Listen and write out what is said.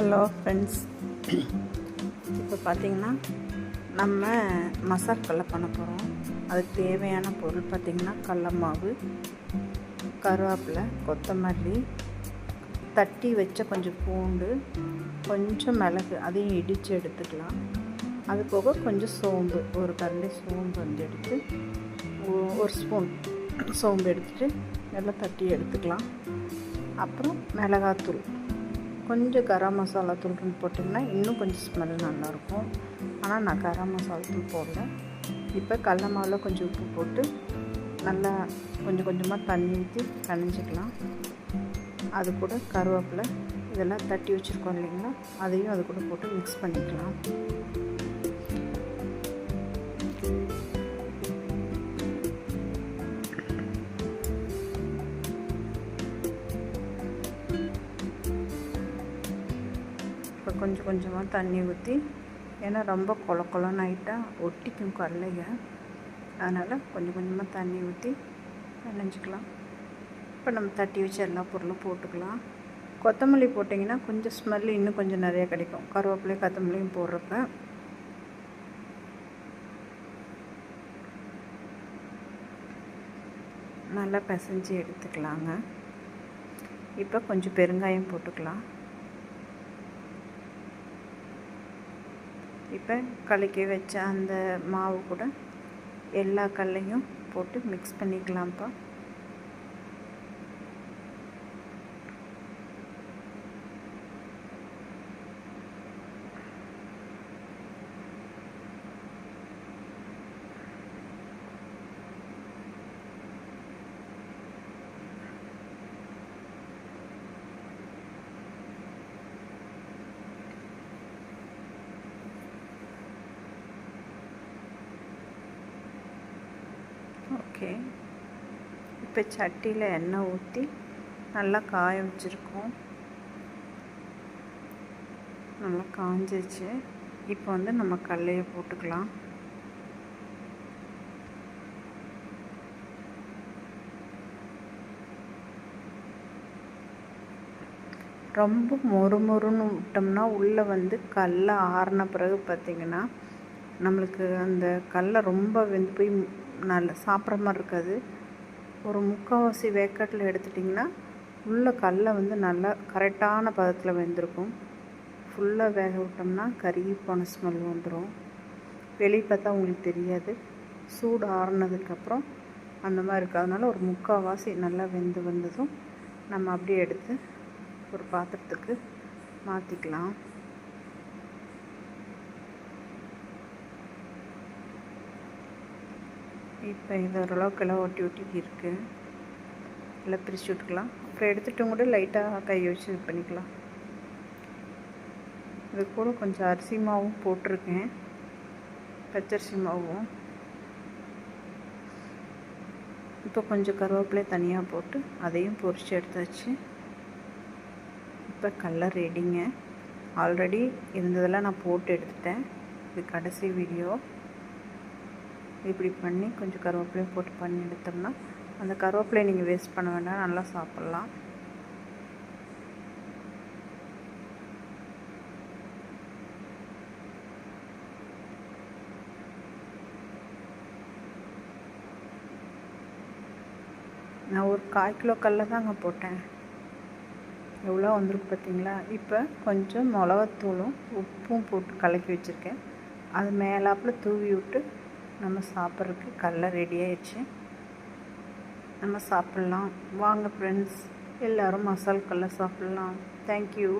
Hello friends இப்போ பார்த்தீங்கன்னா நம்ம மசால் கடலை பண்ண போகிறோம் அதுக்கு தேவையான பொருள் பார்த்திங்கன்னா கடல மாவு கருவேப்பிலை கொத்தமல்லி தட்டி வச்ச கொஞ்சம் பூண்டு கொஞ்சம் மிளகு அதையும் இடித்து எடுத்துக்கலாம். அது போக கொஞ்சம் சோம்பு ஒரு கரண்டி சோம்பு வந்து எடுத்து ஒரு ஸ்பூன் சோம்பு எடுத்துட்டு நல்லா தட்டி எடுத்துக்கலாம். அப்புறம் மிளகாத்தூள். கொஞ்சம் கரம் மசாலா தூள்னு போட்டிங்கன்னா இன்னும் கொஞ்சம் ஸ்மெல் நல்லாயிருக்கும். ஆனால் நான் கரம் மசாலா தூள் போடல. இப்போ கடல மாவில் கொஞ்சம் உப்பு போட்டு நல்லா கொஞ்சம் கொஞ்சமாக தண்ணி ஊற்றி கணிஞ்சிக்கலாம் அது கூட கருவேப்பிலை இதெல்லாம் தட்டி வச்சுருக்கோம் இல்லைங்களா? அதையும் அது கூட போட்டு மிக்ஸ் பண்ணிக்கலாம். கொஞ்சம் கொஞ்சமாக தண்ணி ஊற்றி ஏன்னா ரொம்ப கொல கொலன்னு ஆகிட்டா ஒட்டிக்கும் கடலைங்க அதனால் கொஞ்சம் கொஞ்சமாக தண்ணி ஊற்றி நனைஞ்சிக்கலாம். இப்போ நம்ம தட்டி வச்சு எல்லா பொருளும் போட்டுக்கலாம். கொத்தமல்லி போட்டிங்கன்னா கொஞ்சம் ஸ்மெல் இன்னும் கொஞ்சம் நிறைய கிடைக்கும். கருவேப்பிலையும் கொத்தமல்லியும் போடுறப்ப. நல்லா பிசைஞ்சு எடுத்துக்கலாங்க. இப்போ கொஞ்சம் பெருங்காயம் போட்டுக்கலாம். இப்போ கலக்கி வச்ச அந்த மாவு கூட எல்லா கல்லையும் போட்டு மிக்ஸ் பண்ணிக்கலாம்ப்பா. ஓகே. இப்போ சட்டியில் எண்ணெய் ஊற்றி நல்லா காய வச்சுருக்கோம். நல்லா காஞ்சிச்சு இப்போ வந்து நம்ம கல்லையை போட்டுக்கலாம். ரொம்ப மொறு மொறுன்னு விட்டோம்னா உள்ளே வந்து கல்லை ஆறின பிறகு பார்த்திங்கன்னா நம்மளுக்கு அந்த கல்லை ரொம்ப வெந்து போய் நல்ல சாப்பிட்ற மாதிரி இருக்காது. ஒரு முக்கால்வாசி வேக்காட்டில் எடுத்துட்டிங்கன்னா உள்ள கல்லை வந்து நல்லா கரெக்டான பதத்தில் வெந்திருக்கும். ஃபுல்லாக வேக விட்டோம்னா கருகி போன ஸ்மெல் வந்துடும் வெளியே பார்த்தா உங்களுக்கு தெரியாது. சூடு ஆறுனதுக்கப்புறம் அந்த மாதிரி இருக்குது அதனால் ஒரு முக்கால்வாசி நல்லா வெந்து வந்ததும் நம்ம அப்படியே எடுத்து ஒரு பாத்திரத்துக்கு மாற்றிக்கலாம் இப்போ இது ஓரளவுக்கு எல்லாம் ஒட்டி ஒட்டி இருக்குது எல்லாம் பிரித்து விட்டுக்கலாம். அப்புறம் எடுத்துட்டும் கூட லைட்டாக கை வச்சு இது பண்ணிக்கலாம். இது கூட கொஞ்சம் அரிசி மாவும் போட்டிருக்கேன். பச்சரிசி மாவும். இப்போ கொஞ்சம் கருவேப்பிலை தனியாக போட்டு அதையும் பொரித்து எடுத்தாச்சு. இப்போ கலர் ரெடிங்க ஆல்ரெடி இருந்ததெல்லாம் நான் போட்டு எடுத்துட்டேன். இது கடைசி வீடியோ இப்படி பண்ணி கொஞ்சம் கருவேப்பிலையும் போட்டு பண்ணி எடுத்தோம்னா அந்த கருவேப்பிலையை நீங்கள் வேஸ்ட் பண்ண வேண்டாம் நல்லா சாப்பிட்லாம். நான் ஒரு கால் கிலோ கல்ல தாங்க போட்டேன். எவ்வளோ வந்திருக்கு பார்த்தீங்களா? இப்போ கொஞ்சம் மிளகாத்தூளும் உப்பும் போட்டு கலக்கி வச்சுருக்கேன். அது மேலாப்பில் தூவி விட்டு நம்ம சாப்பிட்றதுக்கு கடல ரெடி ஆயிடுச்சு. நம்ம சாப்பிட்லாம். வாங்க ஃப்ரெண்ட்ஸ் எல்லோரும் மசால் கடல சாப்பிட்லாம். தேங்க்யூ